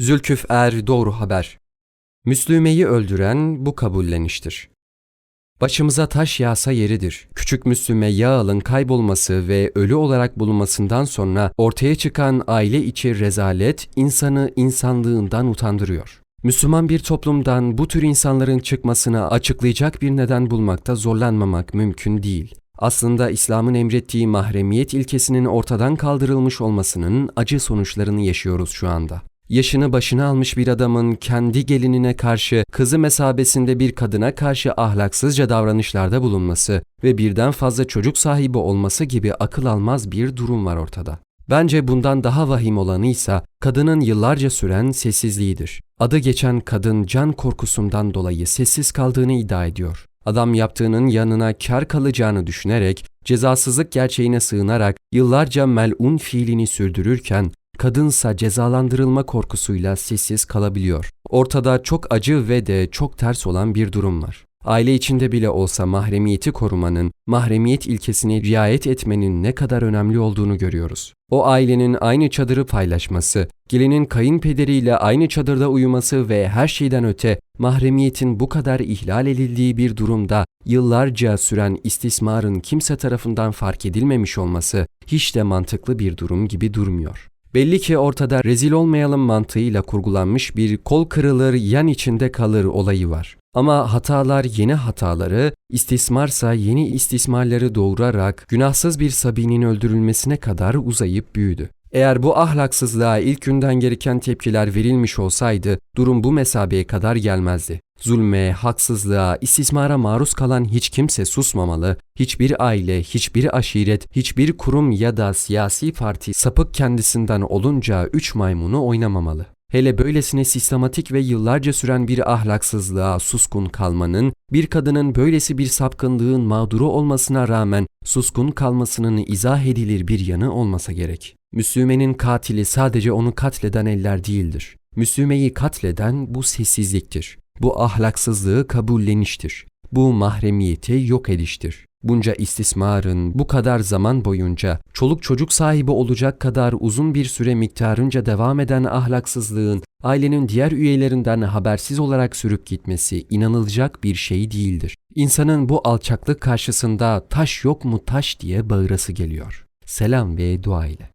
Zülküf Er Doğru Haber Müslümeyi öldüren bu kabulleniştir. Başımıza taş yağsa yeridir. Küçük Müslüme Yağal'ın kaybolması ve ölü olarak bulunmasından sonra ortaya çıkan aile içi rezalet insanı insanlığından utandırıyor. Müslüman bir toplumdan bu tür insanların çıkmasına açıklayacak bir neden bulmakta zorlanmamak mümkün değil. Aslında İslam'ın emrettiği mahremiyet ilkesinin ortadan kaldırılmış olmasının acı sonuçlarını yaşıyoruz şu anda. Yaşını başına almış bir adamın kendi gelinine karşı kızı mesabesinde bir kadına karşı ahlaksızca davranışlarda bulunması ve birden fazla çocuk sahibi olması gibi akıl almaz bir durum var ortada. Bence bundan daha vahim olanı ise kadının yıllarca süren sessizliğidir. Adı geçen kadın can korkusundan dolayı sessiz kaldığını iddia ediyor. Adam yaptığının yanına kar kalacağını düşünerek, cezasızlık gerçeğine sığınarak yıllarca melun fiilini sürdürürken kadınsa cezalandırılma korkusuyla sessiz kalabiliyor. Ortada çok acı ve de çok ters olan bir durum var. Aile içinde bile olsa mahremiyeti korumanın, mahremiyet ilkesine riayet etmenin ne kadar önemli olduğunu görüyoruz. O ailenin aynı çadırı paylaşması, gelinin kayınpederiyle aynı çadırda uyuması ve her şeyden öte mahremiyetin bu kadar ihlal edildiği bir durumda yıllarca süren istismarın kimse tarafından fark edilmemiş olması hiç de mantıklı bir durum gibi durmuyor. Belli ki ortada rezil olmayalım mantığıyla kurgulanmış bir kol kırılır yan içinde kalır olayı var. Ama hatalar yeni hataları, istismarsa yeni istismarları doğurarak günahsız bir Sabi'nin öldürülmesine kadar uzayıp büyüdü. Eğer bu ahlaksızlığa ilk günden gereken tepkiler verilmiş olsaydı durum bu mesabeye kadar gelmezdi. Zulme, haksızlığa, istismara maruz kalan hiç kimse susmamalı, hiçbir aile, hiçbir aşiret, hiçbir kurum ya da siyasi parti sapık kendisinden olunca üç maymunu oynamamalı. Hele böylesine sistematik ve yıllarca süren bir ahlaksızlığa suskun kalmanın, bir kadının böylesi bir sapkınlığın mağduru olmasına rağmen suskun kalmasının izah edilir bir yanı olmasa gerek. Müslümenin katili sadece onu katleden eller değildir. Müslümeyi katleden bu sessizliktir. Bu ahlaksızlığı kabulleniştir. Bu mahremiyeti yok ediştir. Bunca istismarın bu kadar zaman boyunca çoluk çocuk sahibi olacak kadar uzun bir süre miktarınca devam eden ahlaksızlığın ailenin diğer üyelerinden habersiz olarak sürüp gitmesi inanılacak bir şey değildir. İnsanın bu alçaklık karşısında taş yok mu taş diye bağırası geliyor. Selam ve dua ile.